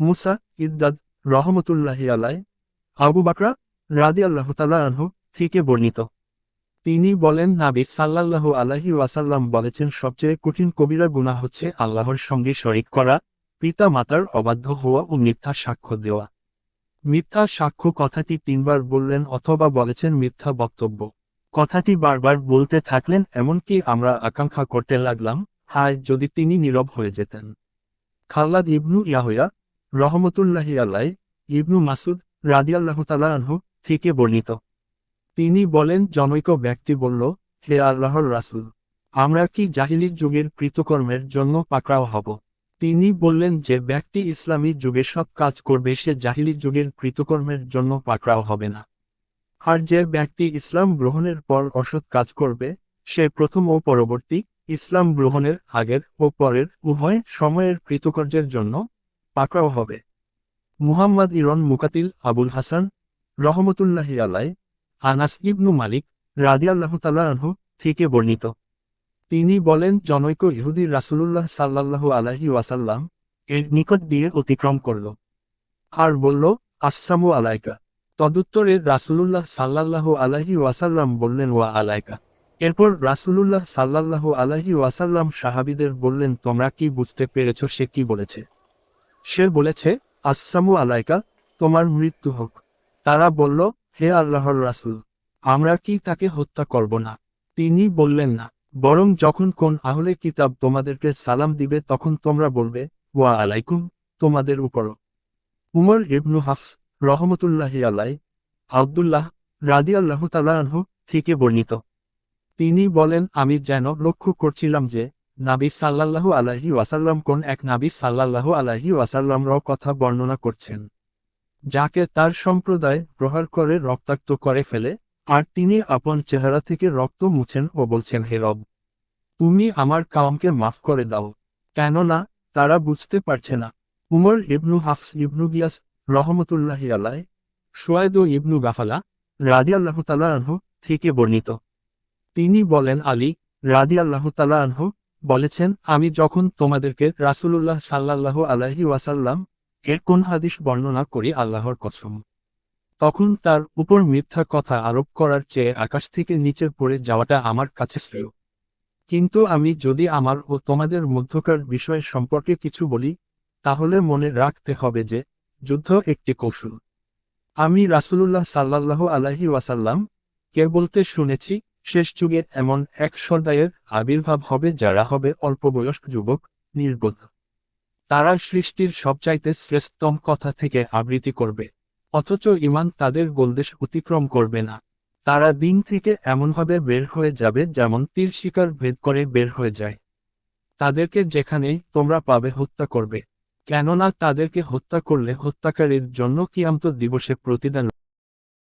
মুসা ইদ্দাদ রহমতুল্লাহি আলাই আবু বাকরা রাদি আল্লাহ আনহু থেকে বর্ণিত। তিনি বলেন, নাবি সাল্লাল্লাহু আলাহি ওয়াসাল্লাম বলেছেন, সবচেয়ে কঠিন কবিরা গুনাহ হচ্ছে আল্লাহর সঙ্গে শরিক করা পিতা মাতার অবাধ্য হওয়া ও মিথ্যা সাক্ষ্য দেওয়া। মিথ্যা সাক্ষ্য কথাটি তিনবার বললেন অথবা বলেছেন মিথ্যা বক্তব্য। কথাটি বারবার বলতে থাকলেন, এমনকি আমরা আকাঙ্ক্ষা করতে লাগলাম, হায়, যদি তিনি নীরব হয়ে যেতেন। খাল্লাদ ইবনু ইয়াহয়া রহমতুল্লাহি আল্লাহ ইবনু মাসুদ রাদিয়াল্লাহু থেকে বর্ণিত। তিনি বলেন, জনৈক ব্যক্তি বলল, হে আল্লাহর রাসূল, আমরা কি জাহিলি যুগের কৃতকর্মের জন্য পাকড়াও হব? তিনি বললেন যে, ব্যক্তি ইসলামী যুগে সব কাজ করবে, সে জাহিলি যুগের কৃতকর্মের জন্য পাকড়াও হবে না। আর যে ব্যক্তি ইসলাম গ্রহণের পর অসৎ কাজ করবে, সে প্রথম ও পরবর্তী ইসলাম গ্রহণের আগের ও পরের উভয় সময়ের কৃতকার্যের জন্য পাকড়াও হবে। মুহাম্মদ ইরন মুকাতিল আবুল হাসান রহমতুল্লাহি আলাই আনাস ইবনু মালিক রাদিয়াল্লাহ আনহু থেকে বর্ণিত। তিনি বলেন, জনৈক ইহুদি রাসূলুল্লাহ সাল্লাল্লাহু আলাইহি ওয়াসাল্লাম এর নিকট দিয়ে অতিক্রম করল। আর বলল, আসসামু আলাইকা। তদুত্তরে রাসূলুল্লাহ সাল্লাল্লাহু আলাইহি ওয়াসাল্লাম বললেন, ওয়া আলাইকা। এরপর রাসূলুল্লাহ সাল্লাল্লাহু আলাইহি ওয়াসাল্লাম সাহাবীদের বললেন, তোমরা কি বুঝতে পেরেছ সে কি বলেছে? সে বলেছে আসসামু আলাইকা, তোমার মৃত্যু হোক। তারা বলল, হে আল্লাহর রাসূল, আমরা কি তাকে হত্যা করব না? তিনি বললেন, না, বরং যখন কোন আহলে কিতাব তোমাদেরকে সালাম দিবে, তখন তোমরা বলবে, ওয়া আলাইকুম, তোমাদের উপরও উমর ইবনু হাফস রহমতুল্লাহি আলাই, আবদুল্লাহ রাদি আল্লাহ আনহু থেকে বর্ণিত। তিনি বলেন, আমি যেন লক্ষ্য করছিলাম যে নাবি সাল্লাল্লাহু আলাহি ওয়াসাল্লাম কোন এক নাবি সাল্লাল্লাহু আলাহি ওয়াসাল্লামর কথা বর্ণনা করছেন, যাকে তার সম্প্রদায় প্রহার করে রক্তাক্ত করে ফেলে, আর তিনি আপন চেহারা থেকে রক্ত মুছেন ও বলছেন, হে রব, তুমি আমার কামকে মাফ করে দাও, কেননা তারা বুঝতে পারছে না। উমর ইবনু হাফস ইবনু গিয়াস রহমতুল্লাহি আলাই সোয়েদ ইবনু গাফালা রাদি আল্লাহ আনহু থেকে বর্ণিত। তিনি বলেন, আলী রাদি আল্লাহ আনহু বলেছেন, আমি যখন তোমাদেরকে রাসূলুল্লাহ সাল্লাল্লাহু আলাইহি ওয়াসাল্লাম এর কোন হাদিস বর্ণনা করি আল্লাহর কসম, তখন তার উপর মিথ্যা কথা আরোপ করার চেয়ে আকাশ থেকে নিচে পড়ে যাওয়াটা আমার কাছে শ্রেয়। কিন্তু আমি যদি আমার ও তোমাদের মধ্যকার বিষয় সম্পর্কে কিছু বলি, তাহলে মনে রাখতে হবে যে, যুদ্ধ একটি কৌশল। আমি রাসূলুল্লাহ সাল্লাল্লাহ আলাইহি ওয়াসাল্লাম কে বলতে শুনেছি শেষ যুগের এমন এক সর্দায়ের আবির্ভাব হবে যারা হবে অল্প বয়স্ক যুবক, নির্বোধ। তারা সৃষ্টির সবচাইতে শ্রেষ্ঠতম কথা থেকে আবৃত্তি করবে। অথচ ইমান তাদের গোলদেশ অতিক্রম করবে না। তারা দিন থেকে এমনভাবে বের হয়ে যাবে যেমন তীর শিকার ভেদ করে বের হয়ে যায়। তাদেরকে যেখানেই তোমরা পাবে হত্যা করবে। কেননা তাদেরকে হত্যা করলে হত্যাকারীর জন্য কিয়ামত দিবসে প্রতিদান